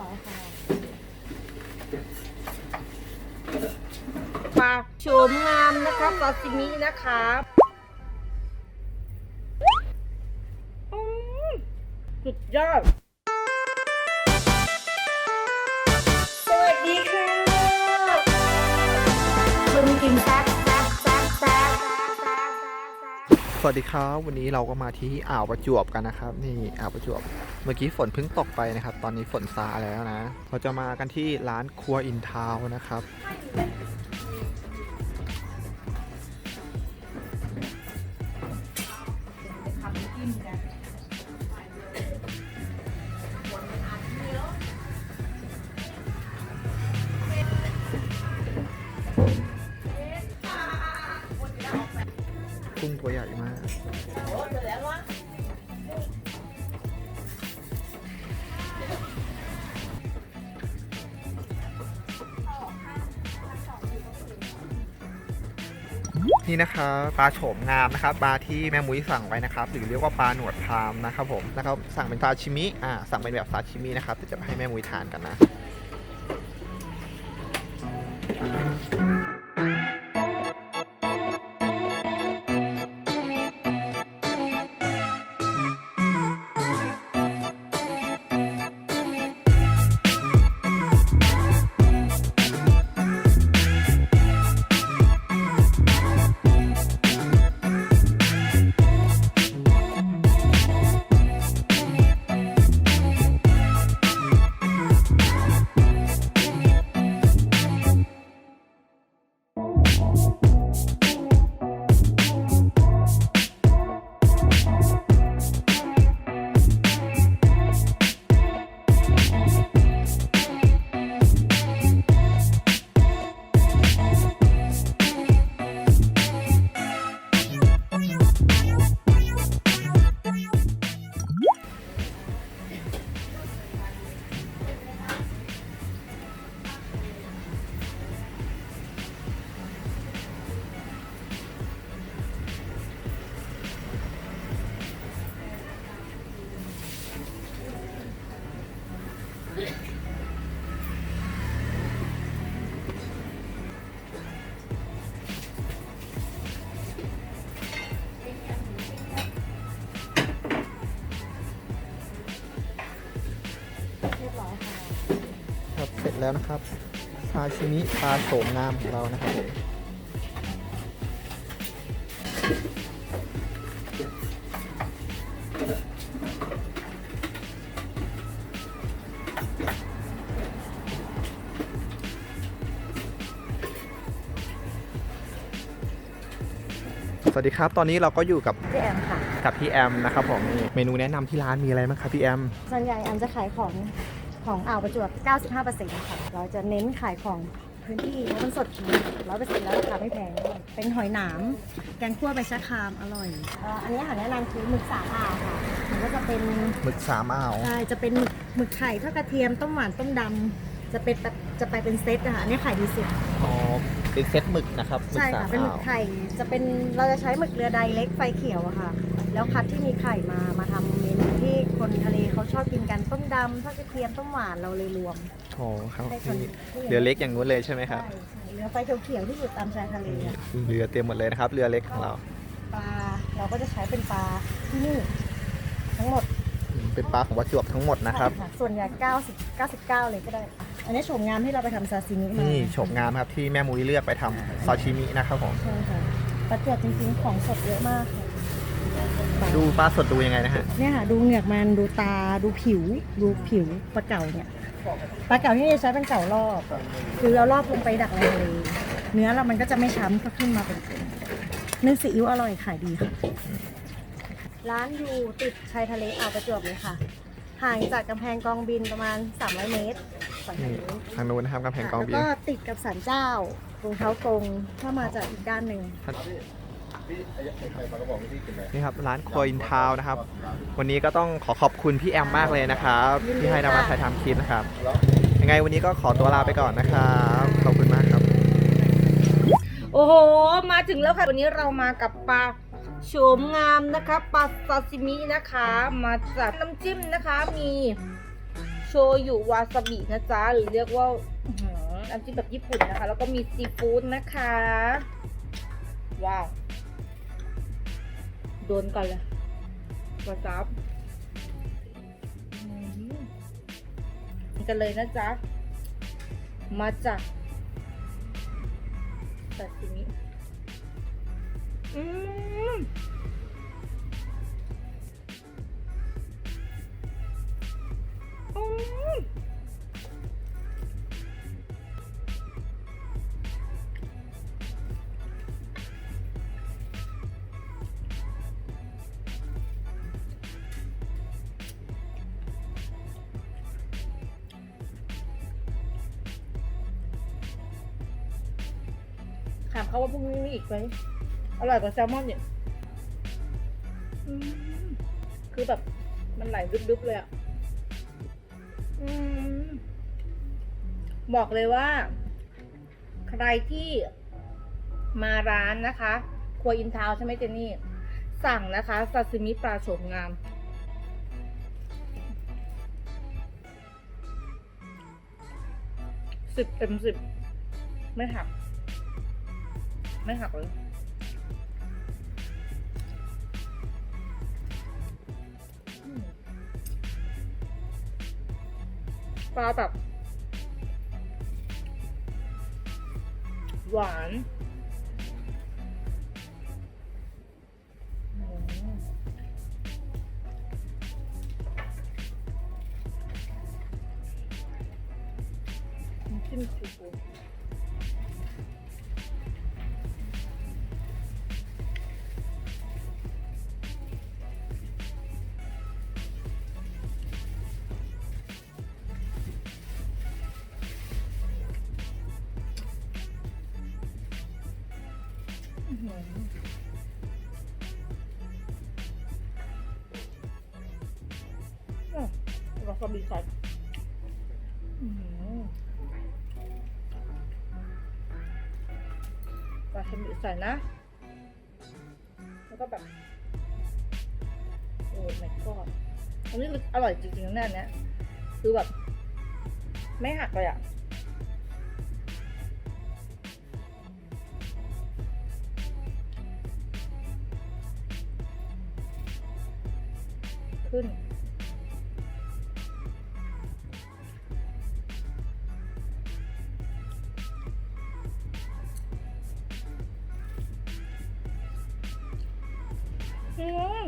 ร้อยค่ะปลาโฉมงามนะคะซาซิมินะคะสุดยอด วัสดีครับ วันนี้เราก็มาที่อ่าวประจวบกันนะครับ นี่อ่าวประจวบ เมื่อกี้ฝนเพิ่งตกไปนะครับ ตอนนี้ฝนซาแล้วนะ เราจะมากันที่ร้านครัวอินทาวนะครับกุ้ งตัวใหญ่มากนี่นะครับปลาโฉมงามนะครับปลาที่แม่มุ้ยสั่งไว้นะครับหรือเรียกว่าปลาหนวดพรามนะครับผมแล้วก็สั่งเป็นซาชิมิอ่าสั่งเป็นแบบซาชิมินะครับเดี๋ยวจะให้แม่มุ้ยทานกันนะ รับเสร็จแล้วนะครับซาชิมิปลาโฉมงามของเรานะครับผมสวัสดีครับ ตอนนี้เราก็อยู่กับพี่แอมค่ะ กับพี่แอมนะครับผมนี่เมนูแนะนำที่ร้านมีอะไรบ้างครับพี่แอม ส่วนใหญ่แอมจะขายของ ของอ่าวประจวบ 95%ค่ะ เราจะเน้นขายของพื้นที่เพราะมันสดจริง100%แล้วราคาไม่แพงด้วยเป็นหอยหนาม แกงคั่วใบชะครามอร่อยเอ่ออันนี้อาหารแนะนำคือหมึกสาลาค่ะมันก็จะเป็น หมึกสามอ่าว ใช่ จะเป็นหมึกหมึกไข่ทอดกระเทียม ต้มหวาน ต้มดำ จะเป็นแบบจะไปเป็นเซตอะค่ะอันนี้ขายดีสุด อ๋อ เป็นเซตหมึกนะครับหมึกใช่สาค่ะ มเป็นหมึอ่ากว ไข่ จะเป็น เราจะใช้หมึกเรือใดเล็กไฟเขียวอะค่ะ แล้วคัดที่มีไข่มา มาทำเม ดำทอดกระเทียมต้มหวานเราเลยรวม โอ้ครับให้คนนี่ที่เรือเล็กอย่างนู้นเลยใช่ไหมครับ ใช่ใช่เรือไฟเขียวๆที่อยู่ตามชายทะเลอะ เรือเต็มหมดเลยนะครับ เรือเล็กของเราปลาเราก็จะใช้เป็นปลาที่นี่ทั้งหมดเป็นปลาของประจวบทั้งหมดนะครับ ใช่ส่วนใหญ่90 99 เลยก็ได้ อันนี้โฉมงามที่เราไปทำซาซิมิมานี่โฉมงามครับที่แม่มุ้ยเลือกไปทำซาชิมินะครับผม ใช่ค่ะประจวบจริงๆของสดเยอะมากค่ะ ดูปลาสดดูยังไงนะฮะ เนี่ยค่ะดูเหงือกมันดูตาดูผิว ดูผิวปลาเก๋าเนี่ยปลาเก๋าที่นี่ใช้เป็นเก๋ารอบ คือเรารอบลงไปดักในทะเลเนื้อเรามันก็จะไม่ช้ำก็ขึ้นมาเป็นนึ่งซีอิ๊วอร่อยขายดีค่ะ ร้านอยู่ติดชายทะเลอ่าวประจวบเลยค่ะ ห่างจากกำแพงกองบินประมาณ 300 เมตรฝั่งนี่นู้นทางนู้นนะครับกำแพงกองบินแล้วก็ติดกับศาลเจ้าตรงเท้ากงถ้ามาจากอีกด้านหนึ่ง นี่ครับร้านครัวอินทาวน์นะครับ วันนี้ก็ต้องขอขอบคุณพี่แอมมากเลยนะครับที่ให้นำมาถ่ายทำคลิปนะครับ ยังไงวันนี้ก็ขอตัวลาไปก่อนนะครับขอบคุณมากครับ โอ้โห มาถึงแล้วค่ะวันนี้เรามากับปลาโฉมงามนะคะปลาซาซิมินะคะ มาจากน้ำจิ้มนะคะมีโฉยุวาซาบินะจ๊ะหรือเรียกว่าอื้อหือน้ำจิ้มแบบญี่ปุ่นนะคะ แล้วก็มีซีฟู้ดนะคะ ว้าว โดนก่อนเลยวาซาบกันเลยนะจ๊ะ มาจากซาซิมิอืมอืม ถามเขาว่าพรุ่งนี้มีอีกไหมอร่อยกว่าแซลมอนเนี่ยอืมคือแบบมันไหลดึบๆเลยอะอืมบอกเลยว่า ใครที่มาร้านนะคะ ครัวอินทาวน์ใช่ไหมเจนนี่ สั่งนะคะซาซิมิปลาโฉมงาม สิบเต็มสิบ ไม่หัก ไม่หักเลยปลาแบบหวานจิ้มซีฟู้ด วาซาบิใส่อื้อหือวาซาบิใส่นะ แล้วก็แบบ โอ้ my god อันนี้คืออร่อยจริงๆนะเนี่ยอันเนี้ยคือแบบ ไม่หักเลยอะขึ้น อืม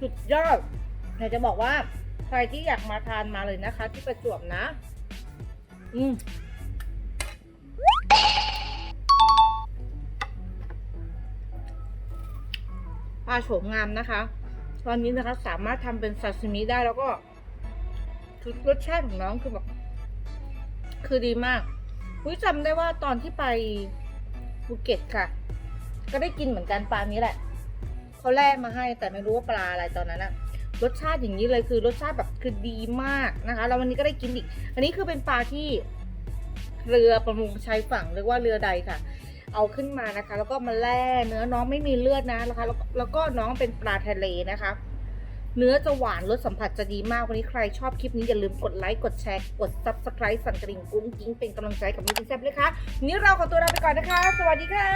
สุดยอดอยากจะบอกว่าใครที่อยากมาทานมาเลยนะคะ ที่ประจวบนะ อืมปลาโฉมงามนะคะ ตอนนี้นะคะสามารถทำเป็นซาซิมิได้แล้วก็คือรสชาติของน้องคือแบบคือดีมากอุ้ยจำได้ว่าตอนที่ไปภูเก็ตค่ะ ก็ได้กินเหมือนกันปลานี้แหละเขาแล่มาให้แต่ไม่รู้ว่าปลาอะไรตอนนั้นอะ รสชาติอย่างนี้เลยคือรสชาติแบบคือดีมากนะคะแล้ววันนี้ก็ได้กินอีก อันนี้คือเป็นปลาที่เรือประมงชายฝั่งหรือว่าเรือใดค่ะ เอาขึ้นมานะคะ แล้วก็มาแล่เนื้อน้องไม่มีเลือดนะนะคะแล้วแล้วก็น้องเป็นปลาทะเลนะคะ เนื้อจะหวานรสสัมผัสจะดีมากวันนี้ใครชอบคลิปนี้อย่าลืมกดไลค์กดแชร์กด subscribe สั่นกระดิ่งกุ้งกิ้งเป็นกำลังใจกับมิสแซ่บเลยค่ะวันนี้เราขอตัวลาไปก่อนนะคะ สวัสดีค่ะ